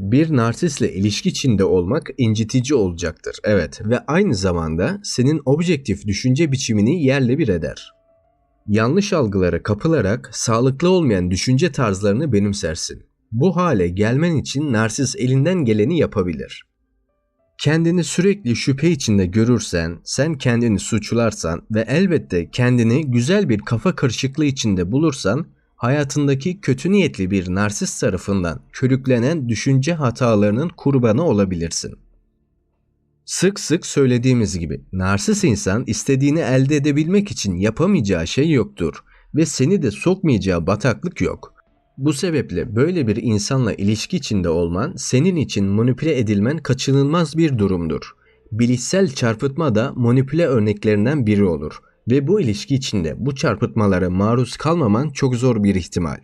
Bir narsistle ilişki içinde olmak incitici olacaktır. Evet ve aynı zamanda senin objektif düşünce biçimini yerle bir eder. Yanlış algılara kapılarak sağlıklı olmayan düşünce tarzlarını benimsersin. Bu hale gelmen için narsis elinden geleni yapabilir. Kendini sürekli şüphe içinde görürsen, sen kendini suçlarsan ve elbette kendini güzel bir kafa karışıklığı içinde bulursan hayatındaki kötü niyetli bir narsist tarafından körüklenen düşünce hatalarının kurbanı olabilirsin. Sık sık söylediğimiz gibi narsist insan istediğini elde edebilmek için yapamayacağı şey yoktur ve seni de sokmayacağı bataklık yok. Bu sebeple böyle bir insanla ilişki içinde olman senin için manipüle edilmen kaçınılmaz bir durumdur. Bilişsel çarpıtma da manipüle örneklerinden biri olur ve bu ilişki içinde bu çarpıtmalara maruz kalmaman çok zor bir ihtimal.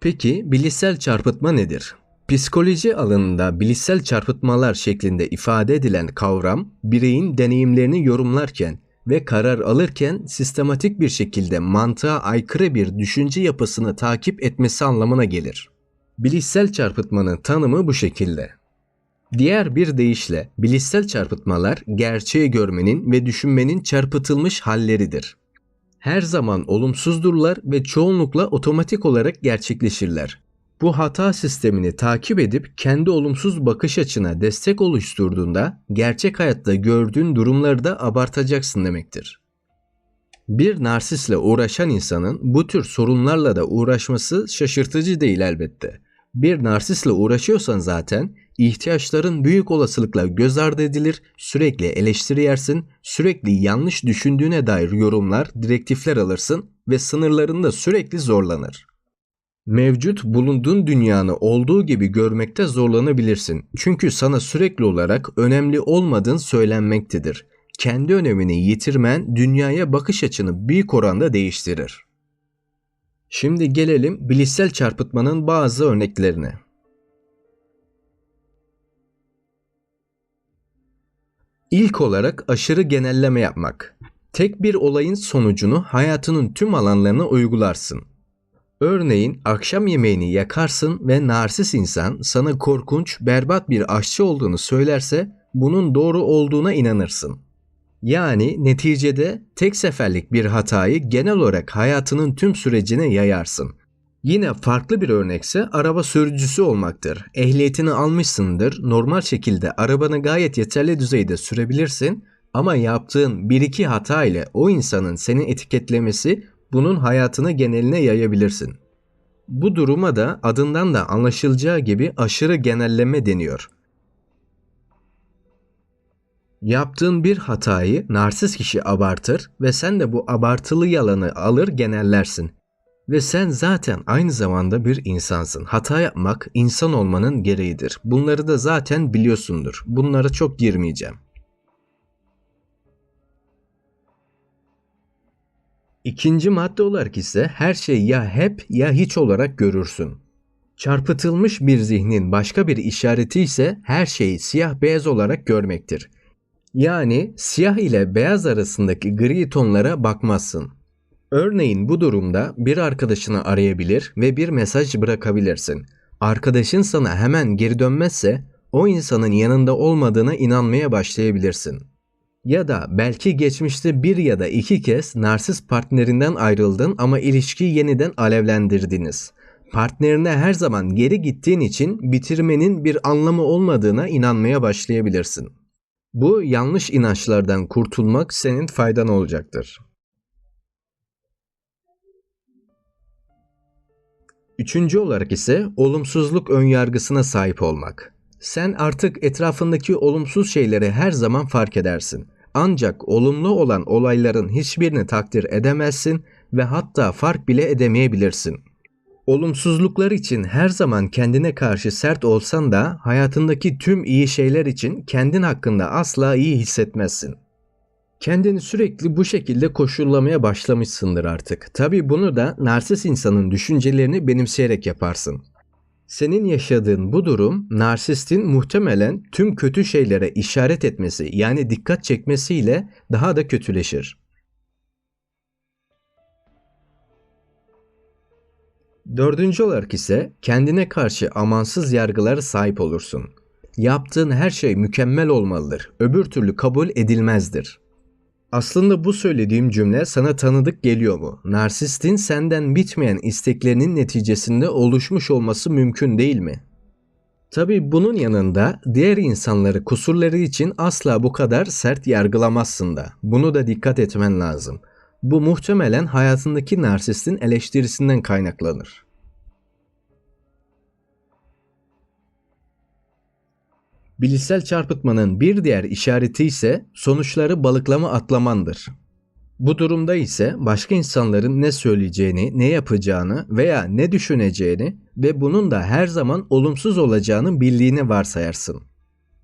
Peki bilişsel çarpıtma nedir? Psikoloji alanında bilişsel çarpıtmalar şeklinde ifade edilen kavram, bireyin deneyimlerini yorumlarken ve karar alırken sistematik bir şekilde mantığa aykırı bir düşünce yapısını takip etmesi anlamına gelir. Bilişsel çarpıtmanın tanımı bu şekilde. Diğer bir deyişle bilişsel çarpıtmalar gerçeği görmenin ve düşünmenin çarpıtılmış halleridir. Her zaman olumsuzdurlar ve çoğunlukla otomatik olarak gerçekleşirler. Bu hata sistemini takip edip kendi olumsuz bakış açına destek oluşturduğunda gerçek hayatta gördüğün durumları da abartacaksın demektir. Bir narsisle uğraşan insanın bu tür sorunlarla da uğraşması şaşırtıcı değil elbette. Bir narsisle uğraşıyorsan zaten ihtiyaçların büyük olasılıkla göz ardı edilir, sürekli eleştiri yersin, sürekli yanlış düşündüğüne dair yorumlar, direktifler alırsın ve sınırların da sürekli zorlanır. Mevcut bulunduğun dünyanı olduğu gibi görmekte zorlanabilirsin. Çünkü sana sürekli olarak önemli olmadığın söylenmektedir. Kendi önemini yitirmen dünyaya bakış açını büyük oranda değiştirir. Şimdi gelelim bilişsel çarpıtmanın bazı örneklerine. İlk olarak aşırı genelleme yapmak. Tek bir olayın sonucunu hayatının tüm alanlarına uygularsın. Örneğin akşam yemeğini yakarsın ve narsis insan sana korkunç, berbat bir aşçı olduğunu söylerse bunun doğru olduğuna inanırsın. Yani neticede tek seferlik bir hatayı genel olarak hayatının tüm sürecine yayarsın. Yine farklı bir örnekse araba sürücüsü olmaktır. Ehliyetini almışsındır, normal şekilde arabanı gayet yeterli düzeyde sürebilirsin ama yaptığın bir iki hata ile o insanın seni etiketlemesi bunun hayatını geneline yayabilirsin. Bu duruma da adından da anlaşılacağı gibi aşırı genelleme deniyor. Yaptığın bir hatayı narsist kişi abartır ve sen de bu abartılı yalanı alır genellersin. Ve sen zaten aynı zamanda bir insansın. Hata yapmak insan olmanın gereğidir. Bunları da zaten biliyorsundur. Bunlara çok girmeyeceğim. İkinci madde olarak ise her şey ya hep ya hiç olarak görürsün. Çarpıtılmış bir zihnin başka bir işareti ise her şeyi siyah beyaz olarak görmektir. Yani siyah ile beyaz arasındaki gri tonlara bakmazsın. Örneğin bu durumda bir arkadaşını arayabilir ve bir mesaj bırakabilirsin. Arkadaşın sana hemen geri dönmezse o insanın yanında olmadığına inanmaya başlayabilirsin. Ya da belki geçmişte bir ya da iki kez narsist partnerinden ayrıldın ama ilişkiyi yeniden alevlendirdiniz. Partnerine her zaman geri gittiğin için bitirmenin bir anlamı olmadığına inanmaya başlayabilirsin. Bu yanlış inançlardan kurtulmak senin faydan olacaktır. Üçüncü olarak ise olumsuzluk önyargısına sahip olmak. Sen artık etrafındaki olumsuz şeyleri her zaman fark edersin. Ancak olumlu olan olayların hiçbirini takdir edemezsin ve hatta fark bile edemeyebilirsin. Olumsuzluklar için her zaman kendine karşı sert olsan da hayatındaki tüm iyi şeyler için kendin hakkında asla iyi hissetmezsin. Kendini sürekli bu şekilde koşullamaya başlamışsındır artık. Tabi bunu da narsist insanın düşüncelerini benimseyerek yaparsın. Senin yaşadığın bu durum narsistin muhtemelen tüm kötü şeylere işaret etmesi yani dikkat çekmesiyle daha da kötüleşir. Dördüncü olarak ise kendine karşı amansız yargılara sahip olursun. Yaptığın her şey mükemmel olmalıdır. Öbür türlü kabul edilmezdir. Aslında bu söylediğim cümle sana tanıdık geliyor mu? Narsistin senden bitmeyen isteklerinin neticesinde oluşmuş olması mümkün değil mi? Tabi bunun yanında diğer insanları kusurları için asla bu kadar sert yargılamazsın da. Bunu da dikkat etmen lazım. Bu muhtemelen hayatındaki narsistin eleştirisinden kaynaklanır. Bilişsel çarpıtmanın bir diğer işareti ise sonuçları balıklama atlamandır. Bu durumda ise başka insanların ne söyleyeceğini, ne yapacağını veya ne düşüneceğini ve bunun da her zaman olumsuz olacağını bildiğini varsayarsın.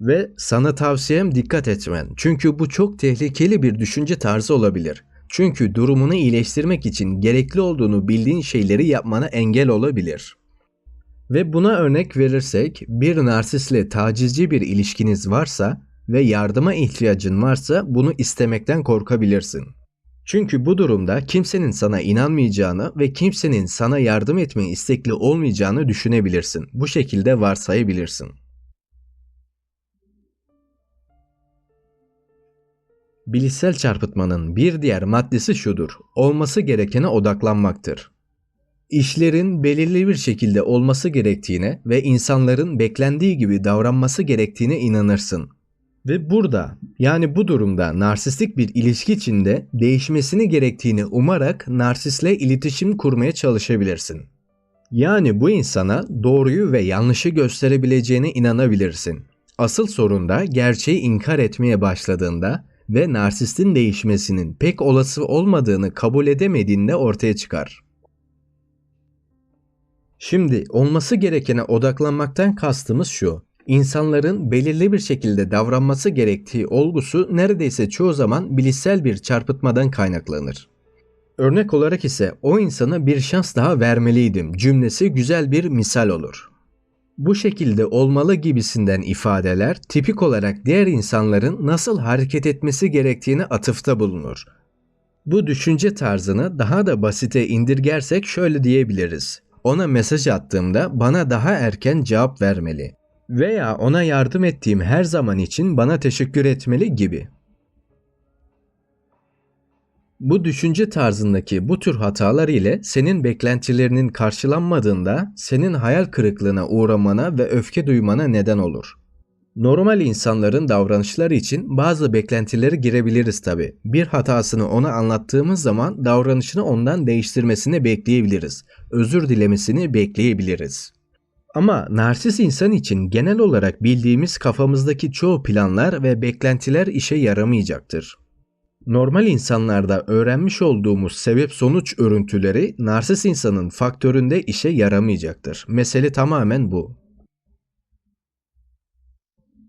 Ve sana tavsiyem dikkat etmen. Çünkü bu çok tehlikeli bir düşünce tarzı olabilir. Çünkü durumunu iyileştirmek için gerekli olduğunu bildiğin şeyleri yapmana engel olabilir. Ve buna örnek verirsek bir narsistle tacizci bir ilişkiniz varsa ve yardıma ihtiyacın varsa bunu istemekten korkabilirsin. Çünkü bu durumda kimsenin sana inanmayacağını ve kimsenin sana yardım etmeye istekli olmayacağını düşünebilirsin. Bu şekilde varsayabilirsin. Bilişsel çarpıtmanın bir diğer maddesi şudur. Olması gerekene odaklanmaktır. İşlerin belirli bir şekilde olması gerektiğine ve insanların beklendiği gibi davranması gerektiğine inanırsın. Ve burada yani bu durumda narsistik bir ilişki içinde değişmesini gerektiğini umarak narsistle iletişim kurmaya çalışabilirsin. Yani bu insana doğruyu ve yanlışı gösterebileceğine inanabilirsin. Asıl sorun da gerçeği inkar etmeye başladığında ve narsistin değişmesinin pek olası olmadığını kabul edemediğinde ortaya çıkar. Şimdi olması gerekene odaklanmaktan kastımız şu. İnsanların belirli bir şekilde davranması gerektiği olgusu neredeyse çoğu zaman bilişsel bir çarpıtmadan kaynaklanır. Örnek olarak ise o insana bir şans daha vermeliydim cümlesi güzel bir misal olur. Bu şekilde olmalı gibisinden ifadeler tipik olarak diğer insanların nasıl hareket etmesi gerektiğine atıfta bulunur. Bu düşünce tarzını daha da basite indirgersek şöyle diyebiliriz. Ona mesaj attığımda bana daha erken cevap vermeli veya ona yardım ettiğim her zaman için bana teşekkür etmeli gibi. Bu düşünce tarzındaki bu tür hatalar ile senin beklentilerinin karşılanmadığında senin hayal kırıklığına uğramana ve öfke duymana neden olur. Normal insanların davranışları için bazı beklentileri girebiliriz tabi. Bir hatasını ona anlattığımız zaman davranışını ondan değiştirmesini bekleyebiliriz. Özür dilemesini bekleyebiliriz. Ama narsis insan için genel olarak bildiğimiz kafamızdaki çoğu planlar ve beklentiler işe yaramayacaktır. Normal insanlarda öğrenmiş olduğumuz sebep sonuç örüntüleri narsis insanın faktöründe işe yaramayacaktır. Mesele tamamen bu.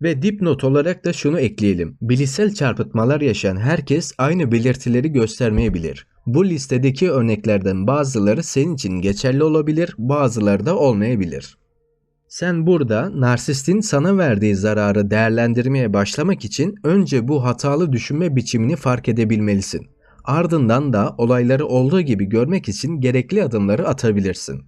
Ve dipnot olarak da şunu ekleyelim. Bilişsel çarpıtmalar yaşayan herkes aynı belirtileri göstermeyebilir. Bu listedeki örneklerden bazıları senin için geçerli olabilir, bazıları da olmayabilir. Sen burada narsistin sana verdiği zararı değerlendirmeye başlamak için önce bu hatalı düşünme biçimini fark edebilmelisin. Ardından da olayları olduğu gibi görmek için gerekli adımları atabilirsin.